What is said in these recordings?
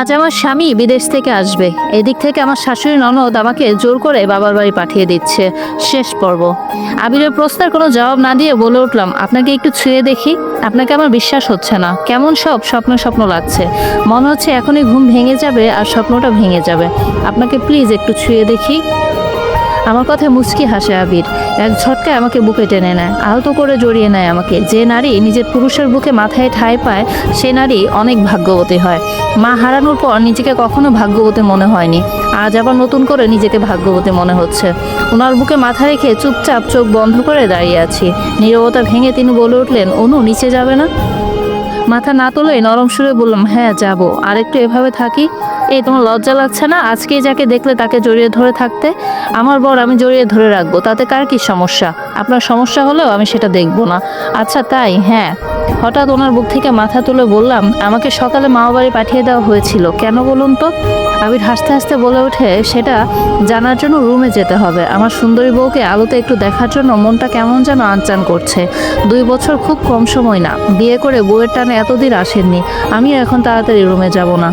আজ আমার স্বামী বিদেশ থেকে আসবে। এদিক থেকে আমার শাশুড়ি ননদ আমাকে জোর করে বাবার বাড়ি পাঠিয়ে দিচ্ছে। শেষ পর্ব। আবিরের প্রশ্নের কোনো জবাব না দিয়ে বলে উঠলাম, আপনাকে একটু ছুঁয়ে দেখি। আপনাকে আমার বিশ্বাস হচ্ছে না। কেমন সব স্বপ্ন স্বপ্ন লাগছে। মনে হচ্ছে এখনই ঘুম ভেঙে যাবে আর স্বপ্নটা ভেঙে যাবে। আপনাকে প্লিজ একটু ছুঁয়ে দেখি। আমার কথায় মুচকি হাসে আবির। এক ঝটকায় আমাকে বুকে টেনে নেয়। আলতো করে জড়িয়ে নেয় আমাকে। যে নারী নিজের পুরুষের বুকে মাথায় ঠাঁই পায়, সে নারী অনেক ভাগ্যবতী হয়। মা হারানোর পর নিজেকে কখনো ভাগ্যবতী মনে হয়নি। আজ আবার নতুন করে নিজেকে ভাগ্যবতী মনে হচ্ছে। ওনার বুকে মাথা রেখে চুপচাপ চোখ বন্ধ করে দাঁড়িয়ে আছি। নীরবতা ভেঙে তিনি বলে উঠলেন, অনু, নিচে যাবে না? মাথা না তুলে নরম সুরে বললাম হ্যাঁ যাব। আর একটু এভাবে থাকি? এই, তোমার লজ্জা লাগছে না? আজকে যাকে দেখলে তাকে জড়িয়ে ধরে থাকতে? আমার বর আমি জড়িয়ে ধরে রাখব, তাতে কার কি সমস্যা? আপনার সমস্যা হলেও আমি সেটা দেখব না। আচ্ছা তাই হ্যাঁ। হঠাৎ ওনার বুক থেকে মাথা তুলে বললাম, আমাকে সকালে মামা বাড়ি পাঠিয়ে দেওয়া হয়েছিল। কেন বলুন তো? আবির হাসতে হাসতে বলে ওঠে, সেটা জানার জন্য রুমে যেতে হবে। আমার সুন্দরী বউকে আলোতে একটু দেখার জন্য মনটা কেমন যেন আনচান করছে। দুই বছর খুব কম সময় না। বিয়ে করে বউয়ের টানে এতদিন আসেননি। আমি এখন তাড়াতাড়ি রুমে যাব না।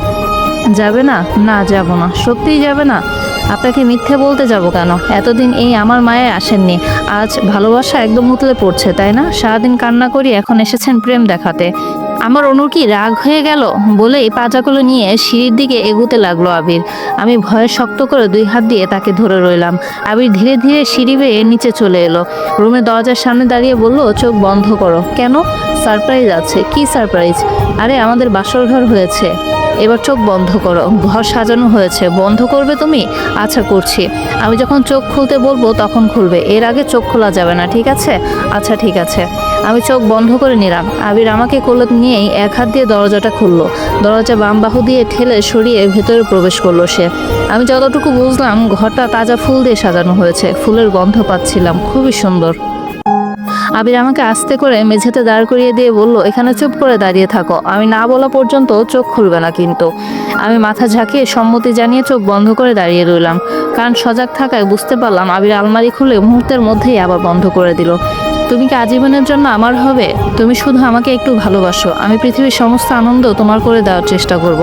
যাবে না? না, যাব না। সত্যিই যাবে না? আপনাকে মিথ্যে বলতে যাব কেন? এতদিন এই আমার মায়ে আসেননি। আজ ভালোবাসা একদম উতলে পড়ছে, তাই না? সারাদিন কান্না করি, এখন এসেছেন প্রেম দেখাতে। আমার অনুর কি রাগ হয়ে গেল? বলেই পাজাগুলো নিয়ে সিঁড়ির দিকে এগুতে লাগল আবির। আমি ভয়ে শক্ত করে দুই হাত দিয়ে তাকে ধরে রইলাম। আবির ধীরে ধীরে সিঁড়ি বেয়ে নিচে চলে এলো। রুমের দরজার সামনে দাঁড়িয়ে বলল, চোখ বন্ধ করো। কেন? সারপ্রাইজ আছে। কি সারপ্রাইজ? আরে, আমাদের বাসর ঘর হয়েছে। এবার চোখ বন্ধ করো। ঘর সাজানো হয়েছে। বন্ধ করবে তুমি? আচ্ছা করছি। আমি যখন চোখ খুলতে বলব, তখন খুলবে। এর আগে চোখ খোলা যাবে না, ঠিক আছে? আচ্ছা ঠিক আছে। আমি চোখ বন্ধ করে নিলাম। আবির আমাকে কোলে নিয়েই এক হাত দিয়ে দরজাটা খুললো। দরজা বাম বাহু দিয়ে ঠেলে সরিয়ে ভেতরে প্রবেশ করল সে। আমি যতটুকু বুঝলাম, ঘরটা তাজা ফুল দিয়ে সাজানো হয়েছে। ফুলের গন্ধ পাচ্ছিলাম। খুবই সুন্দর। আবির আমাকে আস্তে করে মেঝেতে দাঁড় করিয়ে দিয়ে বলল, এখানে চুপ করে দাঁড়িয়ে থাকো। আমি না বলা পর্যন্ত চোখ খুলবে না কিন্তু। আমি মাথা ঝাঁকিয়ে সম্মতি জানিয়ে চোখ বন্ধ করে দাঁড়িয়ে রইলাম। কারণ সজাগ থাকায় বুঝতে পারলাম আবির আলমারি খুলে মুহূর্তের মধ্যেই আবার বন্ধ করে দিল। তুমি কি আজীবনের জন্য আমার হবে? তুমি শুধু আমাকে একটু ভালোবাসো। আমি পৃথিবীর সমস্ত আনন্দ তোমার করে দেওয়ার চেষ্টা করব।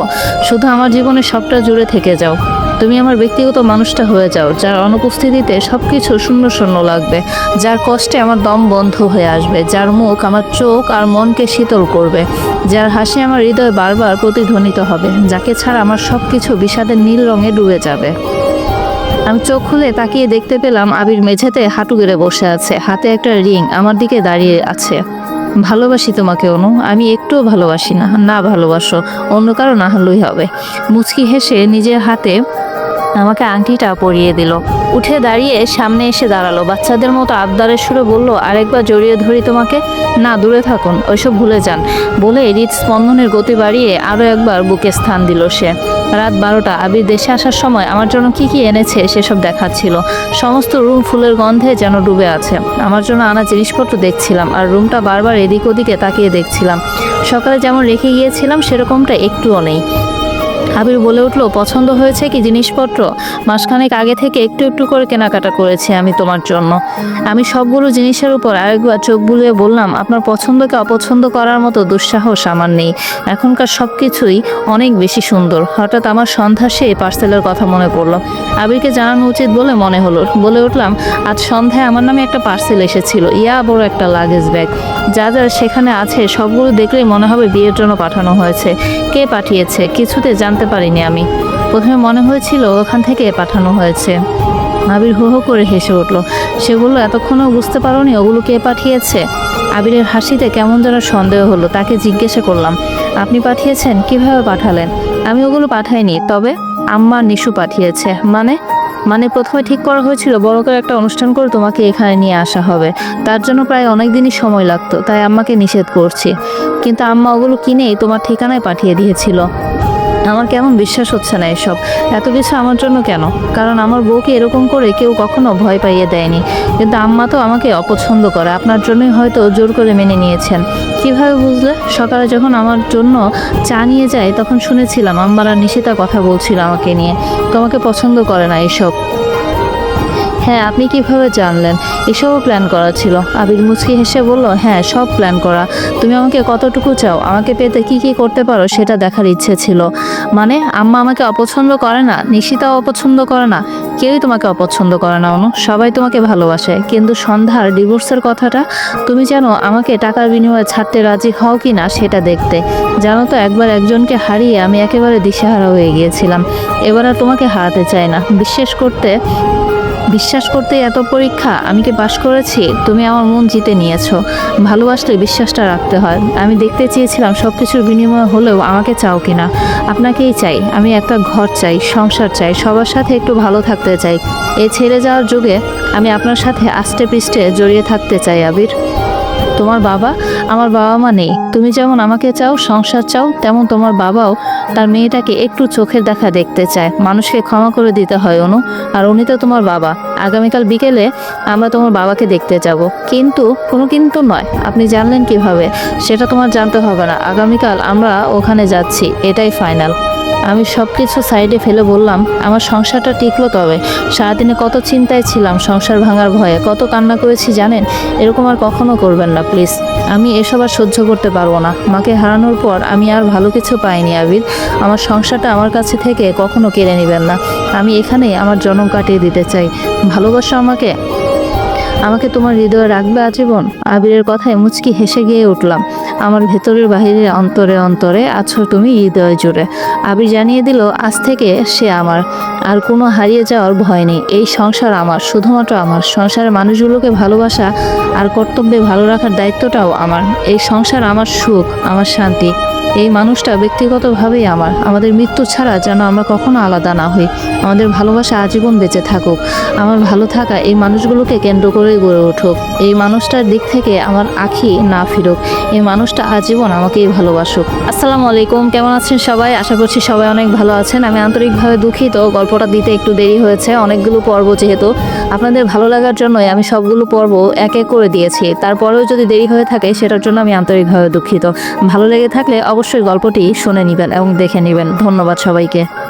শুধু আমার জীবনে সবটা জুড়ে থেকে যাও। তুমি আমার ব্যক্তিগত মানুষটা হয়ে যাও, যার অনুপস্থিতিতে সব কিছু শূন্য শূন্য লাগবে, যার কষ্টে আমার দম বন্ধ হয়ে আসবে, যার মুখ আমার চোখ আর মনকে শীতল করবে, যার হাসি আমার হৃদয় বারবার প্রতিধ্বনিত হবে, যাকে ছাড়া আমার সব কিছু বিষাদের নীল রঙে ডুবে যাবে। আমি চোখ খুলে তাকিয়ে দেখতে পেলাম আবির মেঝেতে হাঁটু গেড়ে বসে আছে, হাতে একটা রিং আমার দিকে দাঁড়িয়ে আছে। ভালোবাসি তোমাকে, অনু, আমি একটুও ভালোবাসি না না ভালোবাসো, অন্য কারও না হলেই হবে। মুচকি হেসে নিজের হাতে আমাকে আংটিটা পরিয়ে দিল। উঠে দাঁড়িয়ে সামনে এসে দাঁড়াল। বাচ্চাদের মতো আবদারের সুরে বলল, আরেকবার জড়িয়ে ধরি তোমাকে। না, দূরে থাকুন, ওইসব ভুলে যান। বলে হৃদ স্পন্দনের গতি বাড়িয়ে আরও একবার বুকে স্থান দিল সে। রাত বারোটা, আবির দেশে আসার সময় আমার জন্য কি কি এনেছে সেসব দেখাচ্ছিল। সমস্ত রুম ফুলের গন্ধে যেন ডুবে আছে। আমার জন্য আনা জিনিসপত্র দেখছিলাম আর রুমটা বারবার এদিক ওদিকে তাকিয়ে দেখছিলাম। সকালে যেমন রেখে গিয়েছিলাম, সেরকমটা একটুও নেই। আবির বলে উঠল, পছন্দ হয়েছে কি জিনিসপত্র? মাসখানেক আগে থেকে একটু একটু করে কেনাকাটা করেছি আমি তোমার জন্য। আমি সবগুলো জিনিসের উপর আরেকবার চোখ বুলিয়ে বললাম, আপনার পছন্দকে অপছন্দ করার মতো দুঃসাহস আমার নেই। এখনকার সব কিছুই অনেক বেশি সুন্দর। হঠাৎ আমার সন্ধ্যা সে পার্সেলের কথা মনে পড়ল। আবিরকে জানানো উচিত বলে মনে হলো। বলে উঠলাম, আজ সন্ধ্যায় আমার নামে একটা পার্সেল এসেছিল। ইয়া বড় একটা লাগেজ ব্যাগ। যা যা সেখানে আছে সবগুলো দেখলেই মনে হবে বিয়ের জন্য পাঠানো হয়েছে। কে পাঠিয়েছে? কিছুতে জানতে পারিনি আমি। প্রথমে মনে হয়েছিল ওখান থেকে পাঠানো হয়েছে। আবির হো হো করে হেসে উঠল। সেগুলো এতক্ষণও বুঝতে পারোনি ওগুলো কে পাঠিয়েছে? আবিরের হাসিতে কেমন যেন সন্দেহ হলো, তাকে জিজ্ঞাসা করলাম, আপনি পাঠিয়েছেন? কীভাবে পাঠালেন? আমি ওগুলো পাঠাইনি, তবে আম্মা নিশু পাঠিয়েছে। মানে? মানে প্রথমে ঠিক করা হয়েছিল, বড় করে একটা অনুষ্ঠান করে তোমাকে এখানে নিয়ে আসা হবে। তার জন্য প্রায় অনেক দিনই সময় লাগতো, তাই আম্মাকে নিষেধ করছি। কিন্তু আম্মা ওগুলো কিনেই তোমার ঠিকানায় পাঠিয়ে দিয়েছিল। আমার কেমন বিশ্বাস হচ্ছে না এসব? এত কিছু আমার জন্য কেন? কারণ আমার বউকে এরকম করে কেউ কখনো ভয় পাইয়ে দেয়নি। কিন্তু আম্মা তো আমাকে অপছন্দ করে। আপনার জন্যই হয়তো জোর করে মেনে নিয়েছেন। কীভাবে বুঝলে? সকালে যখন আমার জন্য চা নিয়ে যায়, তখন শুনেছিলাম আম্মারা নিশিতা কথা বলছিল আমাকে নিয়ে। তোমাকে পছন্দ করে না এসব। হ্যাঁ আপনি কীভাবে জানলেন? এসবও প্ল্যান করা ছিল। আবির মুচকি হেসে বলল হ্যাঁ সব প্ল্যান করা। তুমি আমাকে কতটুকু চাও? আমাকে পেতে কি কি করতে পারো সেটা দেখার ইচ্ছে ছিল। মানে আম্মা আমাকে অপছন্দ করে না, নিশিতাও অপছন্দ করে না, কেউই তোমাকে অপছন্দ করে না, অনু। সবাই তোমাকে ভালোবাসে। কিন্তু সন্ধ্যার ডিভোর্সের কথাটা, তুমি জানো আমাকে টাকার বিনিময়ে ছাড়তে রাজি হও কি না সেটা দেখতে। জানো তো, একবার একজনকে হারিয়ে আমি একেবারে দিশেহারা হয়ে গিয়েছিলাম। এবার আর তোমাকে হারাতে চাই না। বিশ্বাস করতে বিশ্বাস করতে এত পরীক্ষা আমি কি পাশ করেছি? তুমি আমার মন জিতে নিয়েছো। ভালোবাসলে বিশ্বাসটা রাখতে হয়। আমি দেখতে চেয়েছিলাম সব কিছুর বিনিময় হলেও আমাকে চাও কিনা। আপনাকেই চাই। আমি একটা ঘর চাই, সংসার চাই, সবার সাথে একটু ভালো থাকতে চাই। এ ছেড়ে যাওয়ার যুগে আমি আপনার সাথে আষ্টে পৃষ্ঠে জড়িয়ে থাকতে চাই, আবির। তোমার বাবা আমার বাবা মা নেই। তুমি যেমন আমাকে চাও, সংসার চাও, তেমন তোমার বাবাও তার মেয়েটাকে একটু চোখের দেখা দেখতে চায়। মানুষকে ক্ষমা করে দিতে হয়, অনু। আর উনি তো তোমার বাবা। আগামীকাল বিকেলে আমরা তোমার বাবাকে দেখতে যাব। কিন্তু কোনো কিন্তু নয়। আপনি জানলেন কীভাবে? সেটা তোমার জানতে হবে না। আগামীকাল আমরা ওখানে যাচ্ছি। এটাই ফাইনাল। আমি সব কিছু সাইডে ফেলে বললাম, আমার সংসারটা টিকলো তবে। সারাদিনে কত চিন্তায় ছিলাম, সংসার ভাঙার ভয়ে। কত কান্না করেছি জানেন? এরকম আর কখনো করবেন না, প্লিজ। আমি এসব আর সহ্য করতে পারব না। মাকে হারানোর পর আমি আর ভালো কিছু পাইনি আবির আমার সংসারটা আমার কাছে থেকে কখনো কেড়ে নেবেন না। আমি এখানেই আমার জন্ম কাটিয়ে দিতে চাই। ভালোবাসা আমাকে? আমাকে তোমার হৃদয়ে রাখবে আজীবন? আবিরের কথায় মুচকি হেসে গিয়ে উঠলাম। আমার ভেতরের বাহিরে অন্তরে অন্তরে আছো তুমি হৃদয় জুড়ে। আবির জানিয়ে দিল, আজ থেকে সে আমার। আর কোনো হারিয়ে যাওয়ার ভয় নেই। এই সংসার আমার, শুধুমাত্র আমার। সংসারের মানুষগুলোকে ভালোবাসা আর কর্তব্যে ভালো রাখার দায়িত্বটাও আমার। এই সংসার আমার সুখ, আমার শান্তি। এই মানুষটা ব্যক্তিগতভাবেই আমার। আমাদের মৃত্যু ছাড়া যেন আমরা কখনো আলাদা না হই। আমাদের ভালোবাসা আজীবন বেঁচে থাকুক। আমার ভালো থাকা এই মানুষগুলোকে কেন্দ্র করে গড়ে উঠুক। এই মানুষটার দিক থেকে আমার আখি না ফিরুক। এই মানুষটা আজীবন আমাকেই ভালোবাসুক। আসসালামু আলাইকুম, কেমন আছেন সবাই? আশা করছি সবাই অনেক ভালো আছেন। আমি আন্তরিকভাবে দুঃখিত, গল্পটা দিতে একটু দেরি হয়েছে। অনেকগুলো পর্ব যেহেতু, আপনাদের ভালো লাগার জন্যই আমি সবগুলো পর্ব এক এক করে দিয়েছি। তারপরেও যদি দেরি হয়ে থাকে, সেটার জন্য আমি আন্তরিকভাবে দুঃখিত। ভালো লেগে থাকলে অবশ্যই গল্পটি শুনে নেবেন এবং দেখে নেবেন। ধন্যবাদ সবাইকে।